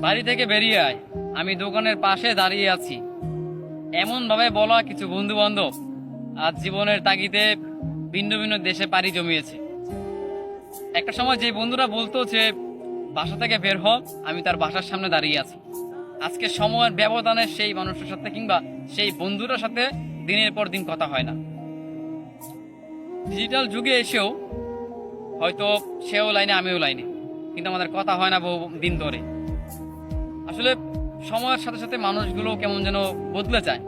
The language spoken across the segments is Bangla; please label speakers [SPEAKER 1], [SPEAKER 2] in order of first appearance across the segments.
[SPEAKER 1] বাড়ি থেকে বেরিয়ে আয়। আমি দোকানের পাশে দাঁড়িয়ে আছি। এমন ভাবে বলা কিছু বন্ধু বান্ধব আজ জীবনের তাগিদে ভিন্ন ভিন্ন দেশে পাড়ি জমিয়েছে। একটা সময় যে বন্ধুরা বলতো যে, বাসা থেকে বের হ, আমি তার বাসার সামনে দাঁড়িয়ে আছি। আজকে সময়ের ব্যবধানে সেই মানুষের সাথে কিংবা সেই বন্ধুটার সাথে দিনের পর দিন কথা হয় না। ডিজিটাল যুগে এসেও হয়তো সেও লাইনে, আমিও লাইনে। কিন্তু আমাদের কথা হয় না বহু দিন ধরে। আসলে সময়ের সাথে সাথে মানুষগুলো কেমন যেন বদলে যায়।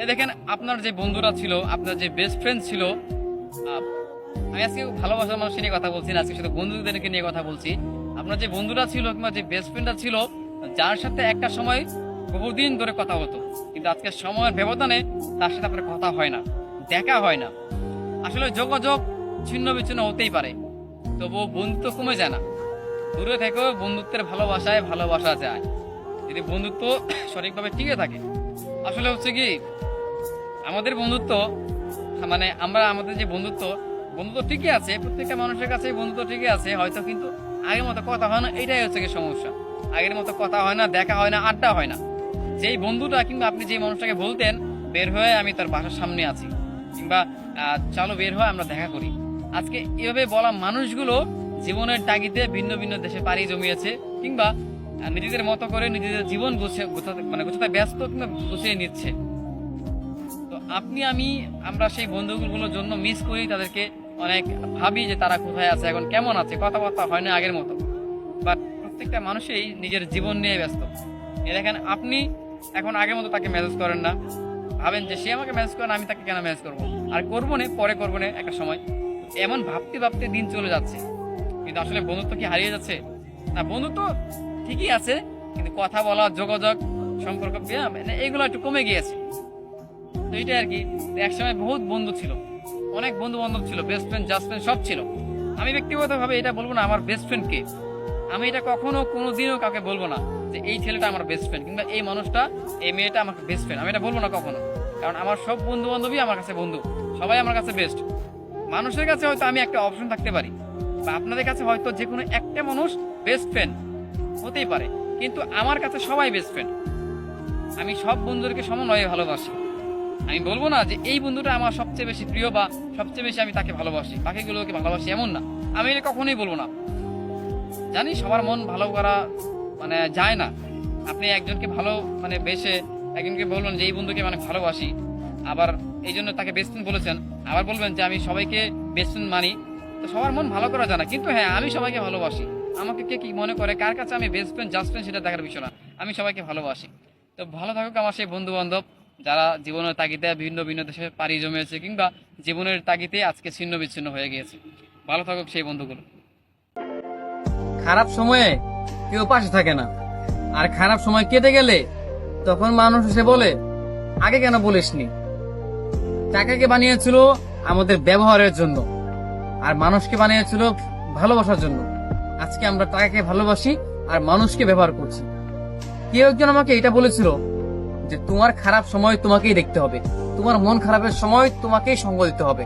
[SPEAKER 1] এ দেখেন, আপনার যে বন্ধুরা ছিল, আপনার যে বেস্ট ফ্রেন্ড ছিল আমি আজকে ভালোবাসার মানুষের নিয়ে কথা বলছি না, আজকে শুধু বন্ধুদেরকে নিয়ে কথা বলছি। আপনার যে বন্ধুরা ছিল কিংবা যে বেস্ট ফ্রেন্ডরা ছিল, যার সাথে একটা সময় বহুদিন ধরে কথা হতো, কিন্তু আজকে সময়ের ব্যবধানে তার সাথে আপনার কথা হয় না, দেখা হয় না। আসলে যোগাযোগ ছিন্ন বিচ্ছিন্ন হতেই পারে, তবুও বন্ধুত্ব কমে যায় না। দূরে থেকেও বন্ধুত্বের ভালোবাসায় ভালোবাসা যায়। যদি বন্ধুত্ব সঠিকভাবে টিকে থাকে, আসলে হচ্ছে কি, আমাদের বন্ধুত্ব মানে আমরা আমাদের যে বন্ধুত্ব বন্ধুত্ব ঠিকই আছে, প্রত্যেকটা মানুষের কাছে বন্ধুত্ব ঠিকই আছে, হয়তো কিন্তু আগের মতো কথা হয় না, এটাই হচ্ছে কি সমস্যা। আগের মতো কথা হয় না, দেখা হয় না, আড্ডা হয় না। যেই বন্ধুটা কিংবা আপনি যে মানুষটাকে বলতেন, বের হয়ে আমি তার বাসার সামনে আছি, কিংবা চলো বের হয়ে আমরা দেখা করি। আজকে এভাবে বলা মানুষগুলো জীবনের তাগিদে ভিন্ন ভিন্ন দেশে পাড়ি জমিয়েছে, কিংবা আহ, নিজেদের মতো করে নিজেদের জীবন গুছিয়ে মানে গোছাতে ব্যস্ত কিংবা গুছিয়ে নিচ্ছে। তো আপনি আমি আমরা সেই বন্ধুগুলোর জন্য মিস করি তাদেরকে অনেক ভাবি যে তারা কোথায় আছে এখন কেমন আছে কথাবার্তা হয় না আগের মতো। বাট প্রত্যেকটা মানুষই নিজের জীবন নিয়ে ব্যস্ত। এ দেখেন আপনি এখন আগের মতো তাকে মেসেজ করেন না। ভাবেন যে সে আমাকে মেসেজ করেন আমি তাকে কেন মেসেজ করব? আর করব না পরে করব না একটা সময়। এমন ভাবতে ভাবতে দিন চলে যাচ্ছে। কিন্তু আসলে বন্ধুত্ব কি হারিয়ে যাচ্ছে? না বন্ধুত্ব ঠিকই আছে, কিন্তু কথা বলা, যোগাযোগ, সম্পর্ক মানে এগুলো একটু কমে গিয়েছে। তো এইটাই আর কি। একসময় বহুত বন্ধু ছিল। অনেক বন্ধু বান্ধব ছিল বেস্ট ফ্রেন্ড জাস্ট ফ্রেন্ড সব ছিল। আমি ব্যক্তিগতভাবে এটা বলব না, আমার বেস্ট ফ্রেন্ড কে। আমি এটা কখনো কোনো দিনও কাউকে বলব না যে এই ছেলেটা আমার বেস্ট ফ্রেন্ড কিংবা এই মানুষটা, এই মেয়েটা আমার বেস্ট ফ্রেন্ড আমি এটা বলব না কখনো। কারণ আমার সব বন্ধু বান্ধবী আমার কাছে বন্ধু। সবাই আমার কাছে বেস্ট মানুষের কাছে হয়তো আমি একটা অপশন থাকতে পারি, বা আপনাদের কাছে হয়তো যে কোনো একটা মানুষ বেস্ট ফ্রেন্ড হতেই পারে, কিন্তু আমার কাছে সবাই বেস্ট ফ্রেন্ড আমি সব বন্ধুদেরকে সমন্বয়ে ভালোবাসি। আমি বলব না যে এই বন্ধুটা আমার সবচেয়ে বেশি প্রিয় বা সবচেয়ে বেশি আমি তাকে ভালোবাসি। বাকিগুলোকে ভালোবাসি এমন না। আমি এটা কখনোই বলব না। জানি সবার মন ভালো করা মানে যায় না। আপনি একজনকে ভালো মানে বেশে একজনকে বলবেন যে এই বন্ধুকে মানে ভালোবাসি। আবার এই জন্য তাকে বেস্ট ফ্রেন্ড বলেছেন। আবার বলবেন যে আমি সবাইকে বেস্ট ফ্রেন্ড মানি। তো সবার মন ভালো করা যায় না। কিন্তু হ্যাঁ আমি সবাইকে ভালোবাসি। আমাকে কে কি মনে করে কার কাছে আমি বেস্ট ফ্রেন্ড জাস্ট ফ্রেন্ড সেটা দেখার বিষয় না। আমি সবাইকে ভালোবাসি। তো ভালো থাকুক আমার সেই বন্ধু বান্ধব যারা জীবনের তাগিদে ভিন্ন ভিন্ন দেশে পাড়ি জমেছে কিংবা জীবনের তাগিদে আজকে ছিন্ন বিচ্ছিন্ন হয়ে গিয়েছে। ভালো থাকুক সেই বন্ধুগুলো।
[SPEAKER 2] খারাপ সময়ে কেউ পাশে থাকে না। আর খারাপ সময় কেটে গেলে তখন মানুষ এসে বলে, আগে কেন বলিসনি? টাকাকে বানিয়েছিল আমাদের ব্যবহারের জন্য, আর মানুষকে বানিয়েছিল ভালোবাসার জন্য। আজকে আমরা টাকাকে ভালোবাসি আর মানুষকে ব্যবহার করছি। কেউ একজন আমাকে এটা বলেছিল যে তোমার খারাপ সময় তোমাকেই দেখতে হবে। তোমার মন খারাপের সময় তোমাকেই সঙ্গ দিতে হবে।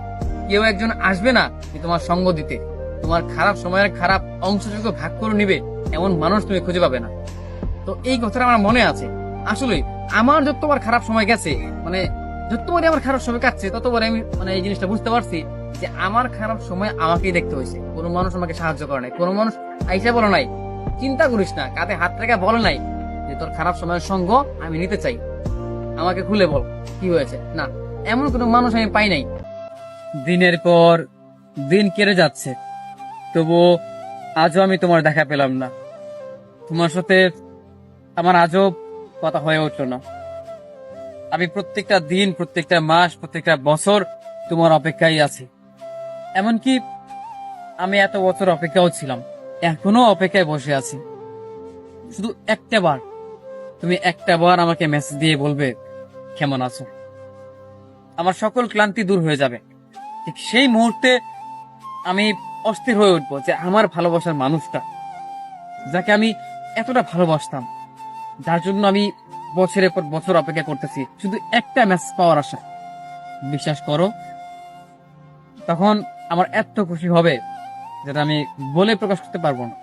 [SPEAKER 2] কেউ একজন আসবে না যে তোমার সঙ্গ দিতে। তোমার খারাপ সময়ের খারাপ অংশটুকু ভাগ করে নিবে, এমন মানুষ তুমি খুঁজে পাবে না। তো এই কথাটা আমার মনে আছে। আসলে আমার যতবার খারাপ সময় গেছে মানে যতবারই আমার খারাপ সময় কাটছে ততবারই আমি মানে এই জিনিসটা বুঝতে পারছি যে আমার খারাপ সময় আমাকেই দেখতে হয়েছে। কোনো মানুষ আমাকে সাহায্য করে নাই। কোনো মানুষ আইসা বলে নাই, চিন্তা করিস না কাতে হাত রেখে বলে নাই যে তোর খারাপ সময়ের সঙ্গ আমি নিতে চাই। আমাকে খুলে বল, কি হয়েছে? না, এমন কোনো মানুষ আমি পাই নাই। দিনের পর দিন কেটে যাচ্ছে তবুও আজও আমি তোমার দেখা পেলাম না। তোমার সাথে আমার আজও কথা হয়ে উঠল না। আমি প্রত্যেকটা দিন, প্রত্যেকটা মাস, প্রত্যেকটা বছর তোমার অপেক্ষায় আছি। এমনকি আমি এত বছর অপেক্ষাও ছিলাম। এখনও অপেক্ষায় বসে আছি। শুধু একটা বার। তুমি একটা বার আমাকে মেসেজ দিয়ে বলবে, কেমন আছো? আমার সকল ক্লান্তি দূর হয়ে যাবে। ঠিক সেই মুহূর্তে আমি অস্থির হয়ে উঠবো যে আমার ভালোবাসার মানুষটা, যাকে আমি এতটা ভালোবাসতাম, যার জন্য আমি বছরের পর বছর অপেক্ষা করতেছি। শুধু একটা ম্যাচ পাওয়ার আশা। বিশ্বাস করো, তখন আমার এত খুশি হবে যেটা আমি বলে প্রকাশ করতে পারব না।